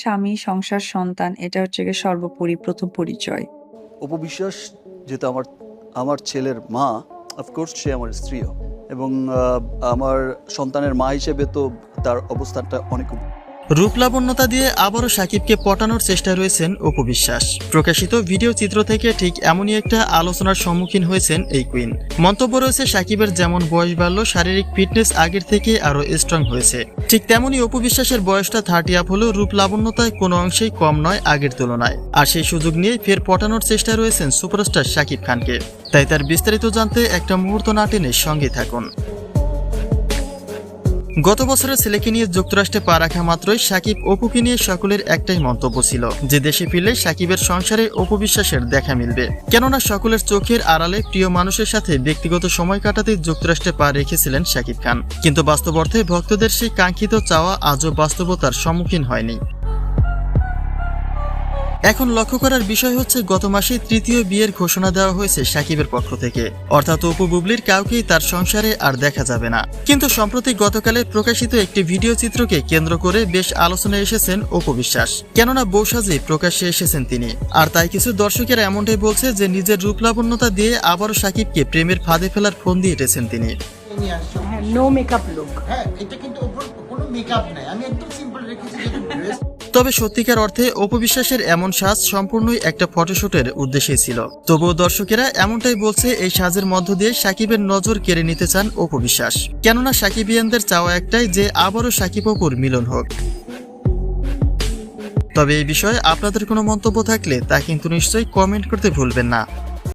স্বামী, সংসার, সন্তান এটা হচ্ছে গিয়ে সর্বোপরি প্রথম পরিচয়। উপবিশ্বাস যেহেতু আমার আমার ছেলের মা অফকোর্স সে আমার স্ত্রীও এবং আমার সন্তানের মা হিসেবে তো তার অবস্থানটা অনেক রূপলাবণ্যতা দিয়ে আবারও সাকিবকে পটানোর চেষ্টা রয়েছেন অপু বিশ্বাস। প্রকাশিত ভিডিও চিত্র থেকে ঠিক এমনই একটা আলোচনার সম্মুখীন হয়েছেন এই কুইন। মন্তব্য রয়েছে, সাকিবের যেমন বয়স বাড়ল, শারীরিক ফিটনেস আগের থেকে আরও স্ট্রং হয়েছে। ঠিক তেমনই অপু বিশ্বাসের বয়সটা থার্টি আপ হলেও রূপলাবণ্যতায় কোনো অংশেই কম নয় আগের তুলনায়। আর সেই সুযোগ নিয়ে ফের পটানোর চেষ্টা রয়েছেন সুপারস্টার সাকিব খানকে। তাই তার বিস্তারিত জানতে একটা মুহূর্ত না টেনে সঙ্গে থাকুন। গত বছরের ছেলেকে নিয়ে যুক্তরাষ্ট্রে পা রাখা মাত্রই সাকিব অপুকে নিয়ে সকলের একটাই মন্তব্য ছিল যে দেশে ফিরলে সাকিবের সংসারে অপবিশ্বাসের দেখা মিলবে। কেননা সকলের চোখের আড়ালে প্রিয় মানুষের সাথে ব্যক্তিগত সময় কাটাতে যুক্তরাষ্ট্রে পা রেখেছিলেন সাকিব খান। কিন্তু বাস্তব অর্থে ভক্তদের সেই কাঙ্ক্ষিত চাওয়া আজও বাস্তবতার সম্মুখীন হয়নি। এখন লক্ষ্য করার বিষয় হচ্ছে গত মাসে তৃতীয় বিয়ের ঘোষণা দেওয়া হয়েছে সাকিবের পক্ষ থেকে। অর্থাৎ অপু বুবলির কাউকেই তার সংসারে আর দেখা যাবে না। কিন্তু সম্প্রতি গতকালে প্রকাশিত একটি ভিডিও চিত্রকে কেন্দ্র করে বেশ আলোচনায় এসেছেন অপু বিশ্বাস। কেননা বৌসাজে প্রকাশ্যে এসেছেন তিনি। আর তাই কিছু দর্শকেরা এমনটাই বলছে যে নিজের রূপলাবণ্যতা দিয়ে আবারও সাকিবকে প্রেমের ফাঁদে ফেলার ফোন দিয়ে এটেছেন তিনি। হ্যাঁ, নো মেকআপ লুক। হ্যাঁ এটা কিন্তু ওপর কোনো মেকআপ নাই। আমি একদম সিম্পল রেখেছি যেহেতু ড্রেস তবে সত্যিকার অর্থে অপবিশ্বাসের এমন সাজ সম্পূর্ণই একটা ফটোশুটের উদ্দেশ্যে ছিল। তবুও দর্শকেরা এমনটাই বলছে এই সাজের মধ্য দিয়ে সাকিবের নজর কেড়ে নিতে চান অপবিশ্বাস। কেননা সাকিবিয়ানদের চাওয়া একটাই যে আবারও সাকিব অপুর মিলন হোক। তবে এই বিষয়ে আপনাদের কোনো মন্তব্য থাকলে তা কিন্তু নিশ্চয়ই কমেন্ট করতে ভুলবেন না।